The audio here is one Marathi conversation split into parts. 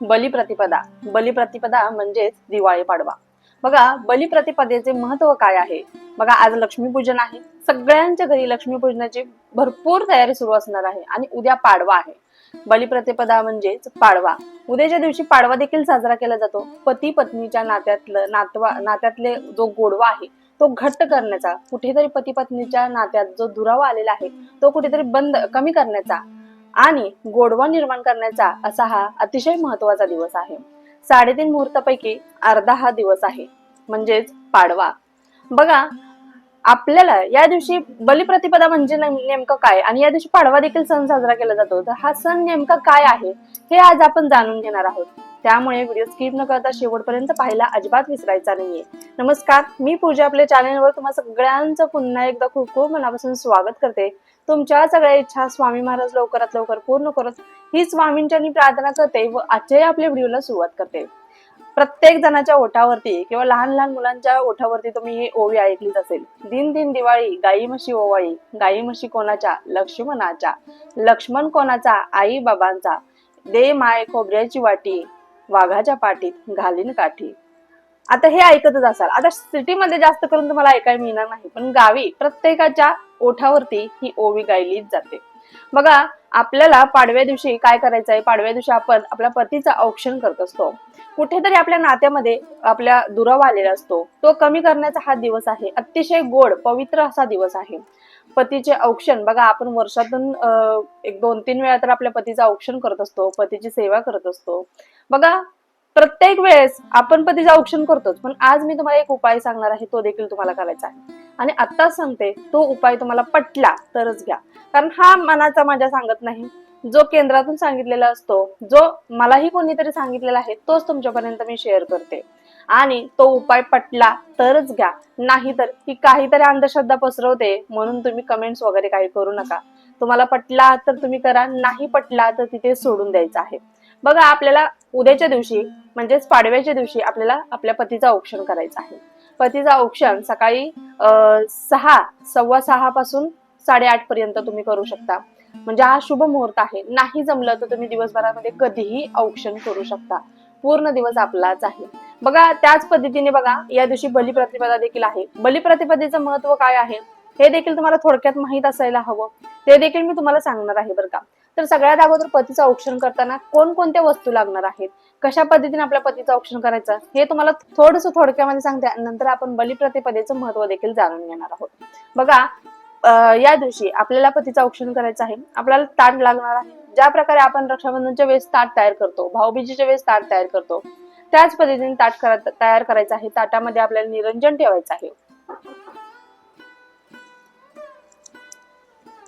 बलिप्रतिपदा. बलिप्रतिपदा म्हणजेच दिवाळी पाडवा. बघा बलिप्रतिपदेचे महत्त्व काय आहे? बघा आज लक्ष्मीपूजन आहे. सगळ्यांच्या घरी लक्ष्मीपूजनाची भरपूर तयारी सुरू असणार आहे आणि उद्या पाडवा आहे. बलिप्रतिपदा म्हणजेच पाडवा. उद्याच्या दिवशी पाडवा देखील साजरा केला जातो. पती पत्नीच्या नात्यातलं नातवा नात्यातले जो गोडवा आहे तो घट्ट करण्याचा कुठेतरी पती पत्नीच्या नात्यात जो दुरावा आलेला आहे तो कुठेतरी बंद कमी करण्याचा आणि गोडवा निर्माण करण्याचा असा हा अतिशय महत्त्वाचा दिवस आहे. साडेतीन मुहूर्तापैकी अर्धा हा दिवस आहे म्हणजेच पाडवा. बघा आपल्याला या दिवशी बलिप्रतिपदा म्हणजे नेमकं काय? आणि या दिवशी पाडवा देखील सण साजरा केला जातो. तर हा सण नेमका काय आहे हे आज आपण जाणून घेणार आहोत. त्यामुळे व्हिडिओ स्किप न करता शेवटपर्यंत पाहायला अजिबात विसरायचा नाहीये. नमस्कार मी पूजा आपल्या चॅनलवर तुम्हाला सगळ्यांचं पुन्हा एकदा खूप खूप मनापासून स्वागत करते. तुमच्या सगळ्या इच्छा स्वामी महाराज लवकरात लवकर पूर्ण करत ही स्वामींच्या प्रार्थना करते व आजच्याही आपल्या व्हिडिओला सुरुवात करते. प्रत्येक जणाच्या ओठावरती किंवा लहान लहान मुलांच्या ओठावरती तुम्ही ही ओवी ऐकलीच असेल. दिन दिन दिवाळी गाई म्हशी ओवाळी गाई म्हशी कोणाच्या लक्ष्मणाच्या लक्ष्मण कोणाचा आई बाबांचा दे माय खोबऱ्याची वाटी वाघाच्या पाठीत घालीन काठी. आता हे ऐकतच असाल. आता सिटीमध्ये जास्त करून तुम्हाला ऐकायला मिळणार नाही. पण गावी प्रत्येकाच्या ओठावरती ही ओवी गायलीच जाते. बघा आपल्याला पाडव्या दिवशी काय करायचं आहे पाडव्या दिवशी आपण आपल्या पतीचं औक्षण करत असतो. कुठेतरी आपल्या नात्यामध्ये आपल्या दुरावा आलेला असतो. तो कमी करण्याचा हा दिवस आहे. अतिशय गोड पवित्र असा दिवस आहे. पतीचे औक्षण बघा आपण वर्षातून एक दोन तीन वेळा तर आपल्या पतीचं औक्षण करत असतो. पतीची सेवा करत असतो. बघा प्रत्येक वेळेस आपण पतीचं औक्षण करतोच. पण आज मी तुम्हाला एक उपाय सांगणार आहे तो देखील तुम्हाला करायचा आहे. आणि आत्ताच सांगते तो उपाय तुम्हाला पटला तरच घ्या. कारण हा मनाचा माझ्या सांगत नाही. जो केंद्रातून सांगितलेला असतो जो मलाही कोणीतरी सांगितलेला आहे तोच तुमच्यापर्यंत मी शेअर करते. आणि तो उपाय पटला तरच घ्या. नाहीतर ती काहीतरी अंधश्रद्धा पसरवते म्हणून तुम्ही कमेंट्स वगैरे काही करू नका. तुम्हाला पटला तर तुम्ही करा नाही पटला तर तिथे सोडून द्यायचं आहे. बघा आपल्याला उद्याच्या दिवशी म्हणजेच पाडव्याच्या दिवशी आपल्याला आपल्या पतीचा औक्षण करायचं आहे. पतीचं औक्षण सकाळी अं, सहा सव्वा सहा पासून साडेआठ पर्यंत तुम्ही करू शकता. म्हणजे हा शुभ मुहूर्त आहे. नाही जमलं तर तुम्ही दिवसभरामध्ये कधीही औक्षण करू शकता. पूर्ण दिवस आपलाच आहे. बघा त्याच पद्धतीने बघा या दिवशी बलिप्रतिपदा देखील आहे. बलिप्रतिपदेचं महत्त्व काय आहे? हे देखील तुम्हाला थोडक्यात माहीत असायला हवं. ते देखील मी तुम्हाला सांगणार आहे बरं का. तर सगळ्यात अगोदर पतीचं औक्षण करताना कोणकोणत्या वस्तू लागणार आहेत? कशा पद्धतीने आपल्या पतीचं औक्षण करायचं? हे तुम्हाला थोडस थोडक्यामध्ये सांगते. नंतर आपण बलिप्रतिपदेचं महत्त्व देखील जाणून घेणार आहोत. बघा या दिवशी आपल्याला पतीचं औक्षण करायचं आहे. आपल्याला ताट लागणार आहे. ज्या प्रकारे आपण रक्षाबंधनच्या वेळेस ताट तयार करतो भाऊबीजेच्या वेळेस ताट तयार करतो त्याच पद्धतीने ताट करा- तयार करायचं आहे. ताटामध्ये आपल्याला निरंजन ठेवायचं आहे.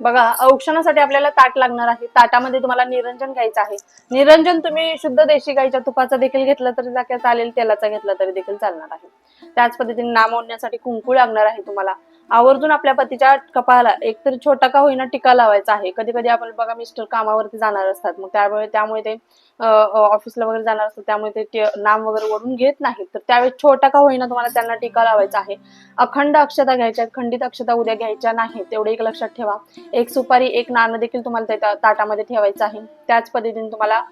बघा औक्षणासाठी आपल्याला ताट लागणार आहे. ताटामध्ये तुम्हाला निरंजन घ्यायचं आहे. निरंजन तुम्ही शुद्ध देशी गाईच्या तुपाचा देखील घेतलं तरी चालेल तेलाचा घेतला तरी देखील चालणार आहे. त्याच पद्धतीने नाम ओढण्यासाठी कुंकू लागणार आहे तुम्हाला. आवर्जून आपल्या पतीच्या कपाळाला एकतरी छोटा का होईना टिका लावायचा आहे. कधी कधी आपण बघा मिस्टर कामावरती जाणार असतात. मग त्यामुळे त्यामुळे ते ऑफिसला वगैरे जाणार असतात. त्यामुळे ते नाम वगैरे ओढून घेत नाहीत. तर त्यावेळेस छोटा का होईना तुम्हाला त्यांना टिका लावायचा आहे. अखंड अक्षता घ्यायच्या खंडित अक्षता उद्या घ्यायच्या नाहीत तेवढे एक लक्षात ठेवा. एक सुपारी एक नाणं देखील तुम्हाला त्या ताटामध्ये ठेवायचं आहे. त्याच पद्धतीने तुम्हाला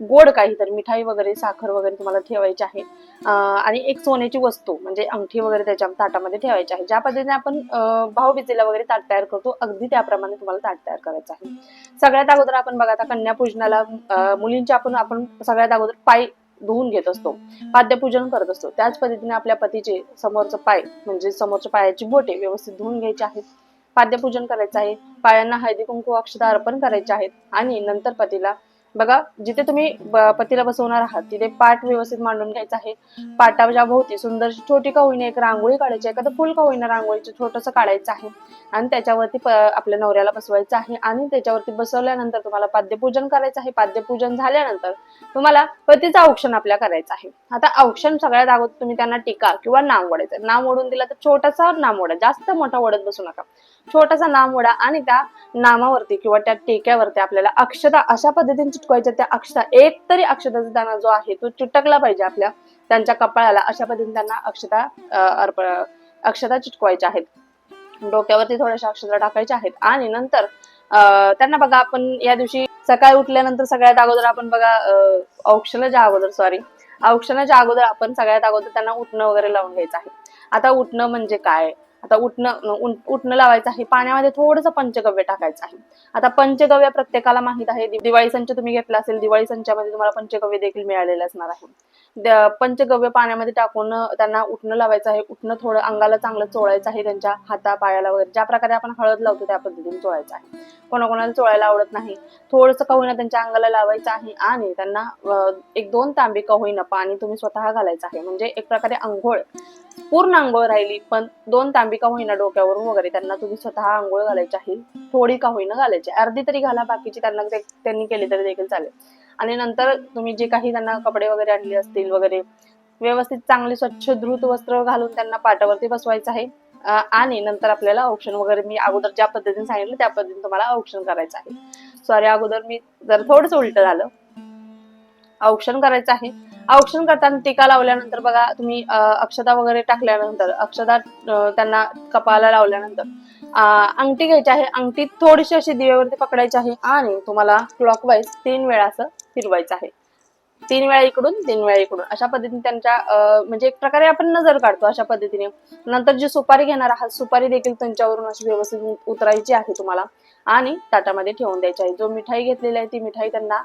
गोड काहीतरी मिठाई वगैरे साखर वगैरे तुम्हाला ठेवायची आहे. आणि एक सोन्याची वस्तू म्हणजे अंगठी वगैरे त्याच्या ताटामध्ये ठेवायची आहे. ज्या पद्धतीने आपण अ, भाऊबीजेला वगैरे ताट तयार करतो अगदी त्याप्रमाणे तुम्हाला ताट तयार करायचं आहे. सगळ्यात अगोदर आपण बघा आता कन्यापूजनाला मुलींच्या आपण आपण सगळ्यात अगोदर पाय धुवून घेत असतो. पाद्यपूजन करत असतो. त्याच पद्धतीने आपल्या पतीचे समोरचं पाय म्हणजे समोरच्या पायाची बोटे व्यवस्थित धुवून घ्यायची आहेत. पाद्यपूजन करायचं आहे. पायांना हळदी कुंकू अक्षता अर्पण करायचे आहेत. आणि नंतर पतीला बघा जिथे तुम्ही पतीला बसवणार आहात तिथे पाठ व्यवस्थित मांडून घ्यायचा आहे. पाटाच्या भोवती सुंदर छोटी का होईना एक रांगोळी काढायची आहे एखादं फुल का होईना रांगोळीचं छोटस काढायचं आहे. आणि त्याच्यावरती आपल्या नवऱ्याला बसवायचं आहे. आणि त्याच्यावरती बसवल्यानंतर तुम्हाला पाद्यपूजन करायचं आहे. पाद्यपूजन झाल्यानंतर तुम्हाला पतीचं औक्षण आपल्या करायचं आहे. आता औक्षण सगळ्यात अगोदर तुम्ही त्यांना टीका किंवा नाम ओढायचं नाम ओढून दिला तर छोटासा नाम ओढा. जास्त मोठा ओढत बसू नका. छोटासा नाम उडा आणि त्या नामावरती किंवा त्या टेक्यावरती आपल्याला अक्षता अशा पद्धतीने चिटकवायच्या. त्या अक्षता एक तरी अक्षताचा दाना जो आहे तो चिटकला पाहिजे आपल्या त्यांच्या कपाळाला. अशा पद्धतीने त्यांना अक्षता अर्प अक्षता चिटकवायच्या आहेत. डोक्यावरती थोड्याशा अक्षता टाकायच्या आहेत. आणि नंतर त्यांना बघा आपण या दिवशी सकाळी उठल्यानंतर सगळ्यात अगोदर आपण बघा औक्षणाच्या अगोदर सॉरी औक्षणाच्या अगोदर आपण सगळ्यात अगोदर त्यांना उठणं वगैरे लावून घ्यायचं आहे. आता उठणं म्हणजे काय? आता उठणं उठणं लावायचं आहे. पाण्यामध्ये थोडंसं पंचगव्य टाकायचं आहे. आता पंचगव्य प्रत्येकाला माहीत आहे. दिवाळी संच तुम्ही घेतला असेल दिवाळी संचामध्ये तुम्हाला पंचगव्य देखील मिळालेले असणार आहे. पंचगव्य पाण्यामध्ये टाकून त्यांना उठणं लावायचं आहे. उठणं थोडं अंगाला चांगलं चोळायचं आहे. त्यांच्या हाता पायाला वगैरे ज्या प्रकारे आपण हळद लावतो त्या पद्धतीने चोळायचं आहे. कोणाकोणाला चोळायला आवडत नाही. थोडंसं का होईना त्यांच्या अंगाला लावायचं आहे आणि त्यांना एक दोन तांबे का होईना पाणी तुम्ही स्वतः घालायचं आहे. म्हणजे एक प्रकारे आंघोळ पूर्ण आंघोळ राहिली पण दोन तांबे का होईना डोक्यावरून वगैरे त्यांना तुम्ही स्वतः आंघोळ घालायची आहे थोडी का होईना घालायची. अर्धी तरी घाला बाकीची त्यांना त्यांनी केली तरी देखील चालेल. आणि नंतर तुम्ही जे काही त्यांना कपडे वगैरे आणले असतील वगैरे व्यवस्थित चांगले स्वच्छ द्रुत वस्त्र घालून त्यांना पाटावरती बसवायचं आहे. आणि नंतर आपल्याला औक्षण वगैरे मी अगोदर ज्या पद्धतीने सांगितलं त्या पद्धतीने तुम्हाला औक्षण करायचं आहे. सॉरी अगोदर मी जर थोडंसं उलट झालं. औक्षण करायचं आहे. औक्षण करताना टीका लावल्यानंतर बघा तुम्ही अक्षता वगैरे टाकल्यानंतर अक्षता त्यांना कपाळाला लावल्यानंतर अंगठी घ्यायची आहे. अंगठी थोडीशी अशी दिव्यावरती पकडायची आहे आणि तुम्हाला क्लॉकवाईज तीन वेळा असं फिरवायचं आहे. तीन वेळा इकडून तीन वेळा इकडून अशा पद्धतीने त्यांच्या म्हणजे एक प्रकारे आपण नजर काढतो अशा पद्धतीने. नंतर जी सुपारी घेणार आहात सुपारी देखील त्यांच्यावरून अशी व्यवस्थित उतरायची आहे तुम्हाला. आणि ताटामध्ये ठेवून द्यायची आहे. जो मिठाई घेतलेली आहे ती मिठाई त्यांना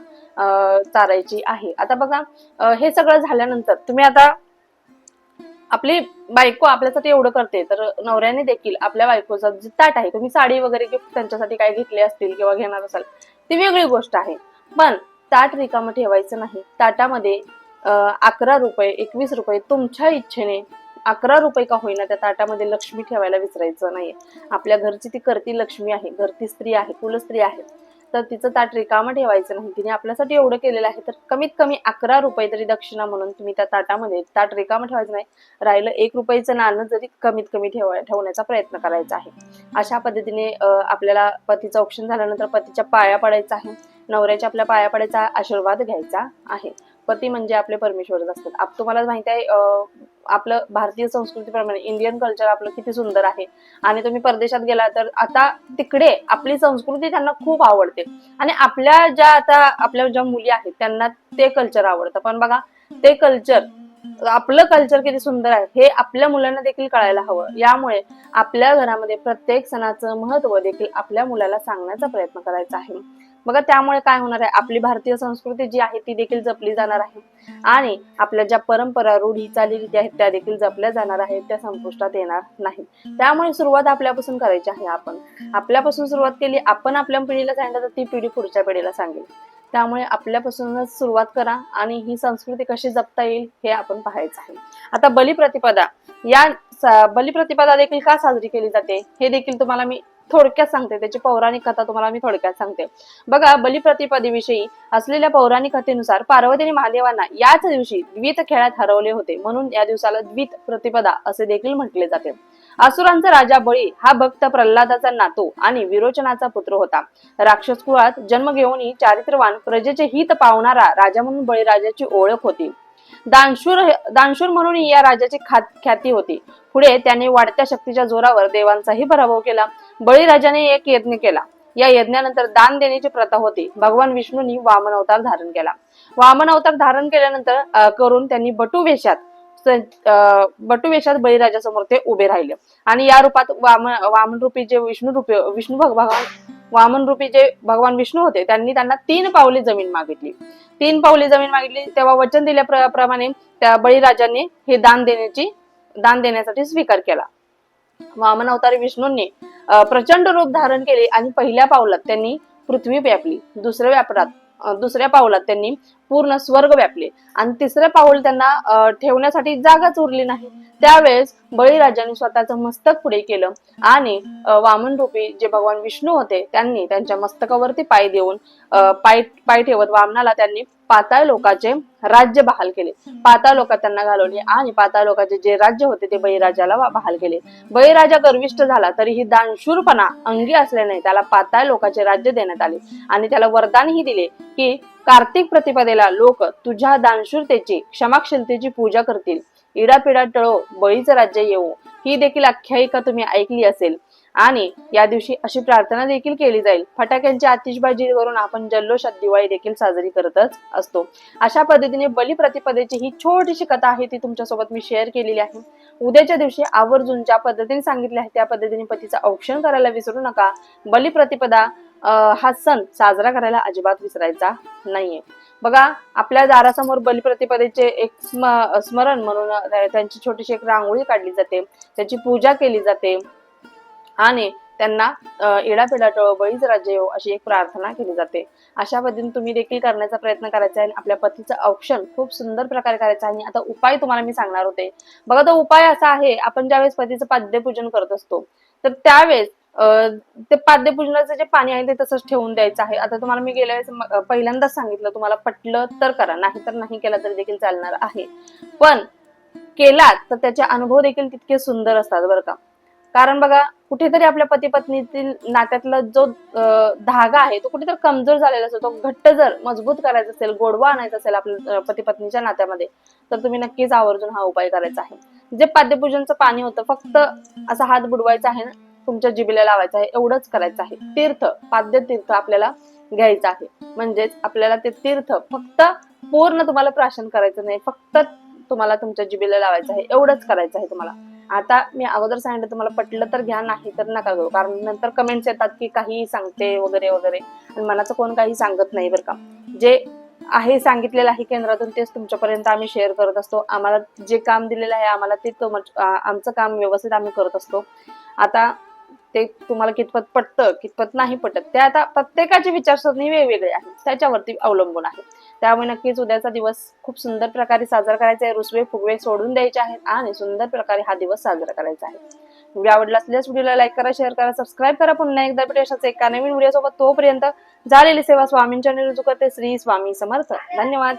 चारायची आहे. आता बघा हे सगळं झाल्यानंतर तुम्ही आता आपली बायको आपल्यासाठी एवढं करते तर नवऱ्याने देखील आपल्या बायकोचा जे ताट आहे तुम्ही साडी वगैरे गिफ्ट त्यांच्यासाठी काय घेतले असतील किंवा घेणार असाल ती वेगळी गोष्ट आहे. पण ताट रिकामं ठेवायचं नाही. ताटामध्ये अकरा रुपये एकवीस रुपये तुमच्या इच्छेने अकरा रुपये का होईना त्या ताटामध्ये लक्ष्मी ठेवायला विसरायचं नाही आपल्या घरची ती करती लक्ष्मी आहे घरती स्त्री आहे कुलस्त्री आहे. तर तिचं ताट रिकामं ठेवायचं नाही. तिने आपल्यासाठी एवढं केलेलं आहे तर कमीत कमी अकरा रुपये तरी दक्षिणा म्हणून तुम्ही त्या ताटामध्ये ताट रिकामं ठेवायचं नाही. राहिलं एक रुपयाचं नाणं जरी कमीत कमी ठेवा ठेवण्याचा प्रयत्न करायचा आहे. अशा पद्धतीने आपल्याला पतीचं औक्षण झाल्यानंतर पतीच्या पाया पडायचा आहे. नवऱ्याच्या आपल्या पाया पडायचा आशीर्वाद घ्यायचा आहे. पती म्हणजे आपले परमेश्वरच असतात. आप तुम्हाला माहिती आहे आपलं भारतीय संस्कृतीप्रमाणे इंडियन कल्चर आपलं किती सुंदर आहे. आणि तुम्ही परदेशात गेला तर आता तिकडे आपली संस्कृती त्यांना खूप आवडते. आणि आपल्या ज्या आता आपल्या ज्या मुली आहेत त्यांना ते कल्चर आवडतं. पण बघा ते कल्चर आपलं कल्चर किती सुंदर आहे हे आपल्या मुलांना देखील कळायला हवं. यामुळे आपल्या घरामध्ये प्रत्येक सणाचं महत्त्व देखील आपल्या मुलाला सांगण्याचा प्रयत्न करायचा आहे. बघा त्यामुळे काय होणार आहे? आपली भारतीय संस्कृती जी आहे ती देखील जपली जाणार आहे. आणि आपल्या ज्या परंपरा रूढी चालीरीती आहेत त्या देखील जपल्या जाणार आहेत त्या संपुष्टात येणार नाही. त्यामुळे सुरुवात आपल्यापासून करायची आहे आपण. आपल्यापासून सुरुवात केली आपण आपल्या पिढीला सांगितलं तर ती पिढी पुढच्या पिढीला सांगेल. त्यामुळे आपल्यापासूनच सुरुवात करा आणि ही संस्कृती कशी जपता येईल हे आपण पाहायचं आहे. आता बलिप्रतिपदा. या बलिप्रतिपदा देखील का साजरी केली जाते? हे देखील तुम्हाला मी थोडक्यात सांगते. त्याची पौराणिक कथा तुम्हाला मी थोडक्यात सांगते. बघा बलिप्रतिपदेविषयी असलेल्या पौराणिक कथेनुसार पार्वतीने महादेवांना याच दिवशी द्वित खेळात हरवले होते. म्हणून या दिवसाला द्वित प्रतिपदा असे देखील म्हटले जाते. असुरांचा राजा बळी हा भक्त प्रल्हादाचा नातू आणि विरोचनाचा पुत्र होता. राक्षस कुळात जन्म घेऊनही चारित्र्यवान प्रजेचे हित पावणारा राजा म्हणून बळीराजाची ओळख होती. दानशूर दानशूर म्हणून या राजाची खात- ख्याती होती. पुढे त्याने वाढत्या शक्तीच्या जोरावर देवांचाही पराभव केला. बळीराजाने एक यज्ञ केला. या यज्ञानंतर दान देण्याची प्रथा होती. भगवान विष्णूंनी वामन अवतार धारण केला. वामन अवतार धारण केल्यानंतर करून त्यांनी बटू वेशात अं, बटू वेशात बळीराजासमोर ते उभे राहिले. आणि या रूपात वामन वामन रूपी जे विष्णू रूपी विष्णू भग- भगवान वामन रूपी जे भगवान विष्णू होते त्यांनी त्यांना तीन पावले जमीन मागितली. तीन पावले जमीन मागितली तेव्हा वचन दिल्याप्रमाणे त्या बळीराजाने हे दान देण्याची दान देण्यासाठी स्वीकार केला. वामन अवतारी विष्णूंनी प्रचंड रूप धारण केले आणि पहिल्या पावलात त्यांनी पृथ्वी व्यापली. दुसऱ्या व्यापारात दुसऱ्या पावलात त्यांनी पूर्ण स्वर्ग व्यापले. आणि तिसऱ्या पाऊल त्यांना ठेवण्यासाठी जागाच उरली नाही. त्यावेळेस बळीराजाने स्वतःचं मस्तक पुढे केलं आणि वामन रूपी जे भगवान विष्णू होते त्यांनी त्यांच्या मस्तकावरती पाय देऊन पाय पाय ठेवत वामनाला त्यांनी पाताळ लोकाचे राज्य बहाल केले. पाताळ लोक त्यांना घालवले आणि पाताळ लोकाचे जे राज्य होते ते बळीराजाला बहाल केले. बळीराजा गर्विष्ठ झाला तरीही दानशूरपणा अंगी असल्याने त्याला पाताळ लोकाचे राज्य देण्यात आले. आणि त्याला वरदानही दिले की कार्तिक प्रतिपदेला लोक तुझ्या दानशूरतेची क्षमाशीलतेची पूजा करतील. इडापिडा टळो बळीचं राज्य येऊ ही देखील आख्यायिका तुम्ही ऐकली असेल. आणि या दिवशी अशी प्रार्थना देखील केली जाईल. फटाक्यांची आतिषबाजी करून आपण जल्लोषात दिवाळी देखील साजरी करतच असतो. अशा पद्धतीने बलिप्रतिपदेची ही छोटीशी कथा आहे ती तुमच्यासोबत मी शेअर केलेली आहे. उद्याच्या दिवशी आवर्जून ज्या पद्धतीने सांगितले आहे त्या पद्धतीने पतीचं औक्षण करायला विसरू नका. बलिप्रतिपदा हा सण साजरा करायला अजिबात विसरायचा नाहीये. बघा आपल्या दारासमोर बलिप्रतिपदेचे एक स्म- स्मरण म्हणून त्यांची छोटीशी एक रांगोळी काढली जाते. त्याची पूजा केली जाते. आणि त्यांना इडापिडा टळ बळीच राज्य येऊ अशी एक प्रार्थना केली जाते. अशा पद्धतीने तुम्ही देखील करण्याचा प्रयत्न करायचा आहे आणि आपल्या पतीचं औक्षण खूप सुंदर प्रकारे करायचं आहे आणि आता उपाय तुम्हाला मी सांगणार होते. बघा तो उपाय असा आहे आपण ज्यावेळेस पतीचं पाद्यपूजन करत असतो तर त्यावेळेस ते पाद्यपूजनाचं जे पाणी आहे ते तसंच ठेवून द्यायचं आहे. आता तुम्हाला मी गेल्या वेळेस पहिल्यांदाच सांगितलं तुम्हाला पटलं तर करा नाही तर नाही केलं तरी देखील चालणार आहे. पण केलात तर त्याचे अनुभव देखील तितके सुंदर असतात बरं का. कारण बघा कुठेतरी आपल्या पती पत्नीतील नात्यातला जो धागा आहे तो कुठेतरी कमजोर झालेला असतो तो घट्ट जर मजबूत करायचा असेल गोडवा आणायचा असेल आपल्या पती पत्नीच्या नात्यामध्ये तर तुम्ही नक्कीच आवर्जून हा उपाय करायचा आहे. जे पाद्यपूजनचं पाणी होतं फक्त असा हात बुडवायचा आहे ना तुमच्या जिबीला लावायचं आहे एवढंच करायचं आहे. तीर्थ पाद्य तीर्थ आपल्याला घ्यायचं आहे. म्हणजेच आपल्याला ते तीर्थ फक्त पूर्ण तुम्हाला प्राशन करायचं नाही फक्त तुम्हाला तुमच्या जिबीला लावायचं आहे एवढंच करायचं आहे तुम्हाला. आता मी अगोदर सांगितलं तुम्हाला पटलं तर घ्या नाही तर नका घेऊ. कारण नंतर कमेंट्स येतात की काही सांगते वगैरे वगैरे. आणि मनाचं कोण काही सांगत नाही बरं का. जे आहे सांगितलेलं आहे केंद्रातून तेच तुमच्यापर्यंत आम्ही शेअर करत असतो. आम्हाला जे काम दिलेलं आहे आम्हाला ते आमचं काम व्यवस्थित आम्ही करत असतो. आता ते तुम्हाला कितपत पटतं कितपत नाही पटत ते आता प्रत्येकाची विचारसरणी वेगवेगळी आहे. त्याच्यावरती अवलंबून आहे. त्यामुळे नक्कीच उद्याचा दिवस खूप सुंदर प्रकारे साजरा करायचा आहे. रुसवे फुगवे सोडून द्यायचे आहेत आणि सुंदर प्रकारे हा दिवस साजरा करायचा आहे. व्हिडिओ आवडला असल्यास व्हिडिओला लाईक करा शेअर करा सबस्क्राईब करा. पुन्हा एकदा भेटू अशाच एका नवीन व्हिडिओ सोबत तोपर्यंत झालेली सेवा स्वामींच्या निरुजू करते. श्री स्वामी समर्थ. धन्यवाद.